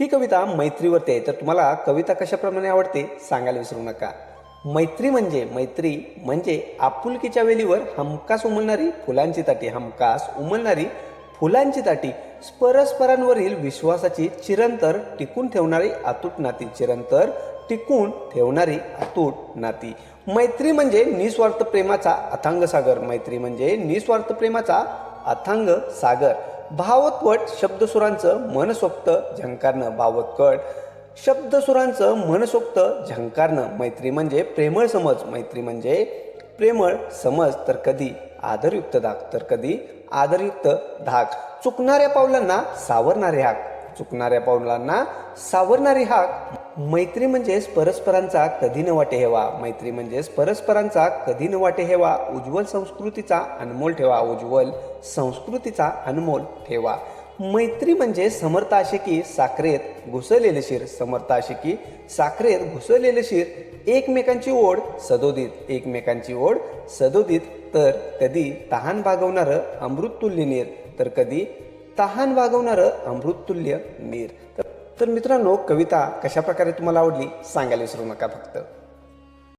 ही कविता मैत्रीवरती आहे. तर तुम्हाला कविता कशाप्रमाणे आवडते सांगायला विसरू नका. मैत्री म्हणजे मैत्री म्हणजे आपुलकीच्या वेलीवर हमखास उमलणारी फुलांची ताटी. हमखास उमलणारी फुलांची ताटी. परस्परांवरील विश्वासाची चिरंतर टिकून ठेवणारी अतूट नाती. चिरंतर टिकून ठेवणारी अतूट नाती. मैत्री म्हणजे निस्वार्थ प्रेमाचा अथांग सागर. मैत्री म्हणजे निस्वार्थ प्रेमाचा अथांग सागर. भावत्वट शब्दसुरांचं मनसोक्त झंकारणं भावतकट. शब्दसुरांचं मनसोक्त झंकारणं मैत्री म्हणजे प्रेमळ समज मैत्री म्हणजे प्रेमळ समज तर कधी आदरयुक्त धाक तर कधी आदरयुक्त धाक. चुकणाऱ्या पावलांना सावरणारे हाक चुकणाऱ्या पावलांना सावरणारी हाक. मैत्री म्हणजेच परस्परांचा कधी न वाटे हेवा. मैत्री म्हणजेच परस्परांचा कधी न वाटे हेवा. उज्ज्वल संस्कृतीचा अनमोल ठेवा. उज्ज्वल संस्कृतीचा अनमोल ठेवा. मैत्री म्हणजे समर्थ आशिकी साखरेत घुसलेले शिर. समर्थ आशिकी साखरेत घुसलेले शिर. एकमेकांची ओढ सदोदित. एकमेकांची ओढ सदोदित. तर कधी तहान भागवणारं अमृततुल्य नीर. तर कधी तहान भागवणारं अमृततुल्य नीर. तर- मित्रांनो कविता कशा प्रकारे तुम्हाला आवडली सांगायला विसरू नका फक्त.